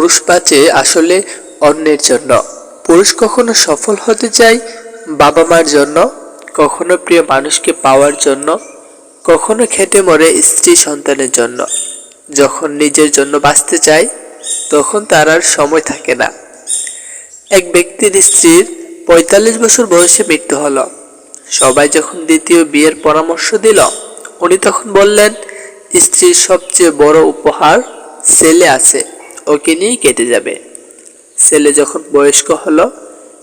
পুরুষ বাঁচে আসলে অন্যের জন্য। পুরুষ কখনো সফল হতে চায় বাবা মার জন্য, কখনো প্রিয় মানুষকে পাওয়ার জন্য, কখনো খেটে মরে স্ত্রী সন্তানের জন্য। যখন নিজের জন্য বাঁচতে চায়, তখন তার আর সময় থাকে না। এক ব্যক্তির স্ত্রীর পঁয়তাল্লিশ বছর বয়সে মৃত্যু হলো। সবাই যখন দ্বিতীয় বিয়ের পরামর্শ দিল, উনি তখন বললেন, স্ত্রীর সবচেয়ে বড় উপহার ছেলে আছে। ওকে নিয়েই কেটে যাবে। ছেলে যখন বয়স্ক হলো,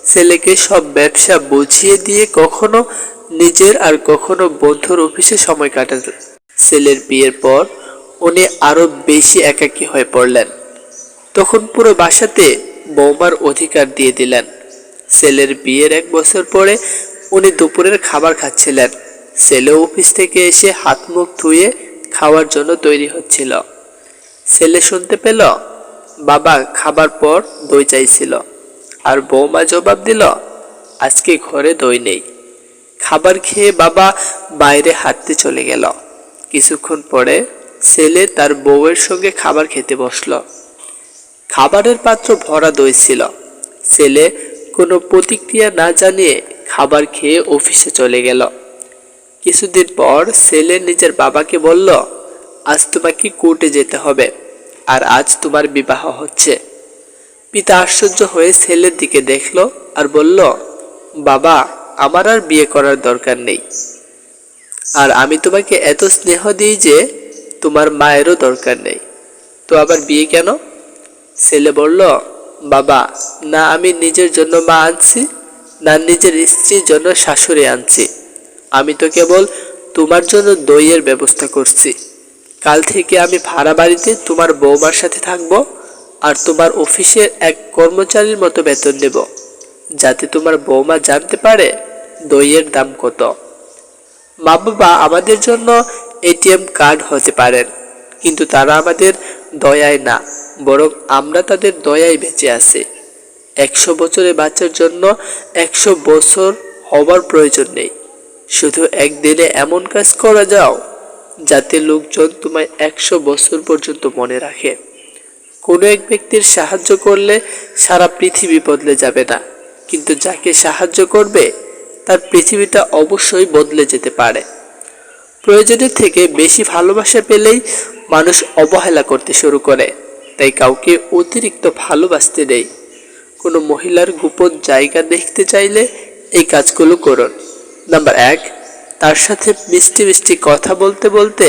ছেলেকে সব ব্যবসা বুঝিয়ে দিয়ে কখনো নিজের আর কখনো বন্ধুর অফিসে সময় কাটাতে। ছেলের বিয়ের পর উনি আরও বেশি একাকী হয়ে পড়লেন। তখন পুরো বাসাতে বৌমার অধিকার দিয়ে দিলেন। ছেলের বিয়ের এক বছর পরে উনি দুপুরের খাবার খাচ্ছিলেন। ছেলে অফিস থেকে এসে হাত মুখ ধুয়ে খাওয়ার জন্য তৈরি হচ্ছিল। ছেলে শুনতে পেল বাবা খাবার পর দই চাইছিল। আর বৌমা জবাব দিল, আজকে ঘরে দই নেই। খাবার খেয়ে বাবা বাইরে হাঁটতে চলে গেল। কিছুক্ষণ পরে ছেলে তার বউয়ের সঙ্গে খাবার খেতে বসল। খাবারের পাত্র ভরা দই ছিল। ছেলে কোনো প্রতিক্রিয়া না জানিয়ে খাবার খেয়ে অফিসে চলে গেল। কিছুদিন পর ছেলে নিজের বাবাকে বলল, আজ তোমাকে কোর্টে যেতে হবে। আর আজ তোমার বিবাহ হচ্ছে। পিতা আশ্চর্য হয়ে ছেলের দিকে দেখল আর বলল, বাবা, আমার আর বিয়ে করার দরকার নেই। আর আমি তোমাকে এত স্নেহ দিই যে তোমার মায়েরও দরকার নেই। তো আবার বিয়ে কেন? ছেলে বলল, বাবা, না আমি নিজের জন্য মা আনছি, না নিজের স্ত্রীর জন্য শাশুড়ি আনছি। আমি তো কেবল তোমার জন্য দইয়ের ব্যবস্থা করছি। কাল থেকে আমি ভাড়া বাড়িতে তোমার বৌমার সাথে থাকব আর তোমার অফিসের এক কর্মচারীর মতো বেতন নেব, যাতে তোমার বৌমা জানতে পারে দইয়ের দাম কত। মা বাবা আমাদের জন্য এটিএম কার্ড হতে পারেন, কিন্তু তারা আমাদের দয়ায় না, বরং আমরা তাদের দয়ায় বেঁচে আছি। একশো বছরে বাচ্চার জন্য একশো বছর হবার প্রয়োজন নেই। শুধু একদিনে এমন কাজ করা যাও। যাতে লোকজন তোমায় একশো বছর পর্যন্ত মনে রাখে। কোনো এক ব্যক্তির সাহায্য করলে সারা পৃথিবী বদলে যাবে না। কিন্তু যাকে সাহায্য করবে, তার পৃথিবীটা অবশ্যই বদলে যেতে পারে। প্রয়োজনের থেকে বেশি ভালোবাসা পেলেই মানুষ অবহেলা করতে শুরু করে, তাই কাউকে অতিরিক্ত ভালোবাসতে নেই। কোনো মহিলার গোপন জায়গা দেখতে চাইলে এই কাজগুলো করুন। নাম্বার এক তার সাথে মিষ্টি মিষ্টি কথা বলতে বলতে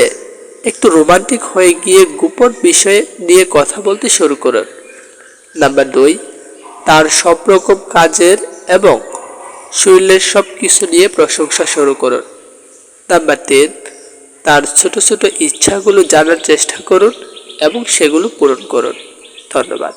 একটু রোমান্টিক হয়ে গিয়ে গোপন বিষয়ে নিয়ে কথা বলতে শুরু করুন নাম্বার দুই, তার সব রকম কাজের এবং শরীরের সব কিছু নিয়ে প্রশংসা শুরু করুন নাম্বার তিন, তার ছোট ছোট ইচ্ছাগুলো জানার চেষ্টা করুন এবং সেগুলো পূরণ করুন। ধন্যবাদ।